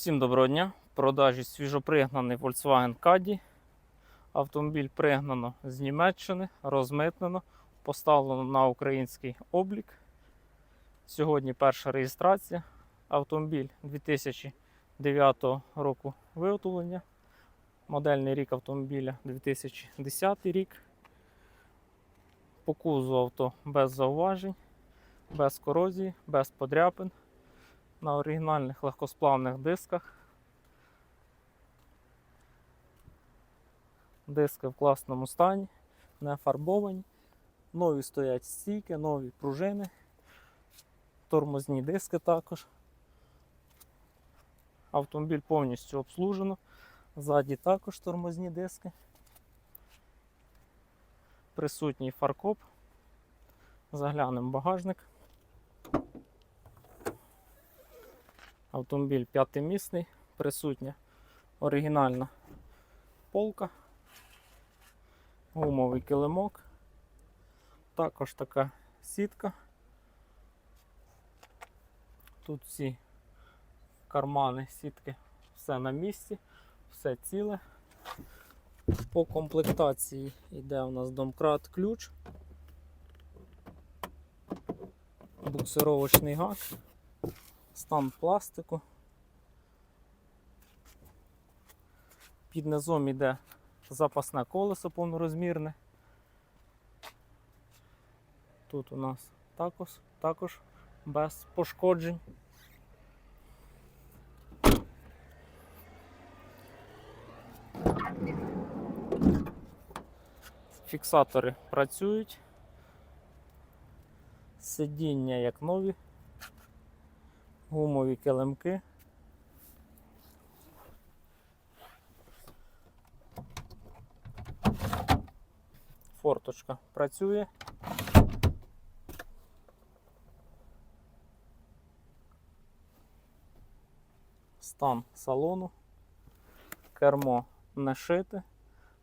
Всім доброго дня. В продажі свіжопригнаний Volkswagen Caddy. Автомобіль пригнано з Німеччини, розмитнено, поставлено на український облік. Сьогодні перша реєстрація. Автомобіль 2009 року виготовлення. Модельний рік автомобіля 2010 рік. По кузу авто без зауважень, без корозії, без подряпин на оригінальних легкосплавних дисках. Диски в класному стані, не фарбовані. Нові стоять стійки, нові пружини, тормозні диски також. Автомобіль повністю обслужено. Ззаді також тормозні диски. Присутній фаркоп. Заглянемо багажник. Автомобіль п'ятимісний, присутня оригінальна полка, гумовий килимок, також така сітка. Тут всі кармани, сітки, все на місці, все ціле. По комплектації йде у нас домкрат ключ, буксировочний гак стан пластику. Під низом іде запасне колесо повнорозмірне. Тут у нас також, також без пошкоджень. Фіксатори працюють. Сидіння як нові гумові килимки. Форточка працює. Стан салону. Кермо не шите.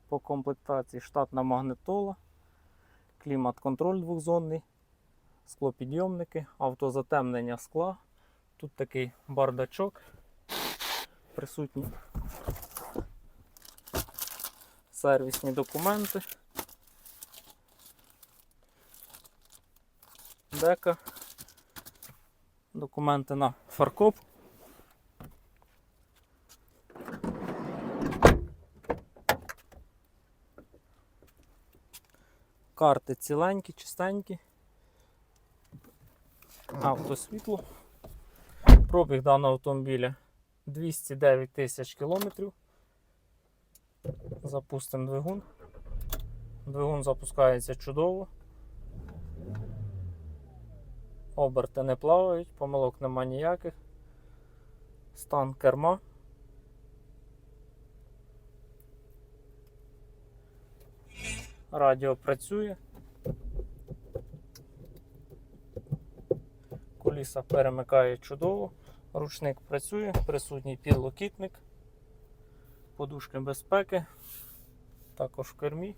По комплектації штатна магнитола, клімат-контроль двохзонний, склопідйомники, автозатемнення скла. Тут такий бардачок присутній. Сервісні документи. Дека. Документи на фаркоп. Карти ціленькі, чистенькі. Автосвітло. Пробіг даного автомобіля 209 тисяч кілометрів. Запустимо двигун. Двигун запускається чудово. Оберти не плавають, помилок нема ніяких. Стан керма. Радіо працює. Коліса перемикає чудово, ручник працює, присутній підлокітник, подушки безпеки, також в кермі.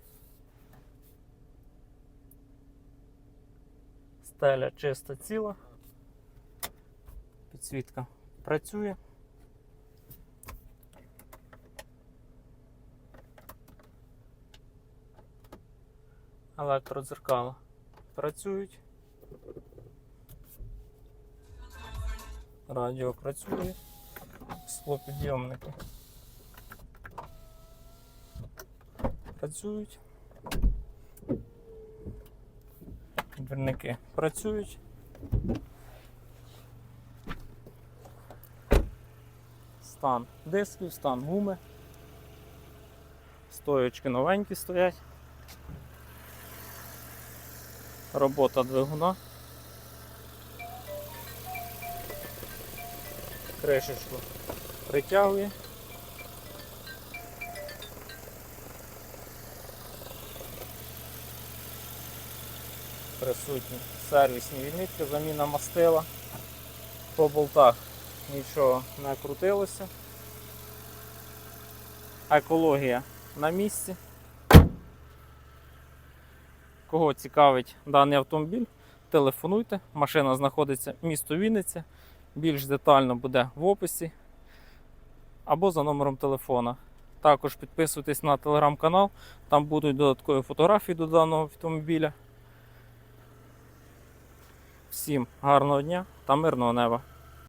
Стеля чиста ціла, підсвітка працює. Електродзеркала працюють. Радіо працює, склопідйомники працюють, двірники працюють. Стан дисків, стан гуми. Стоючки новенькі стоять. Робота двигуна. Кришечку притягує. Присутні сервісні відмітки, заміна мастила. По болтах нічого не крутилося. Екологія на місці. Кого цікавить даний автомобіль, телефонуйте. Машина знаходиться в місто Вінниця. Більш детально буде в описі. або за номером телефона. Також підписуйтесь на телеграм-канал, там будуть додаткові фотографії до даного автомобіля. Всім гарного дня та мирного неба!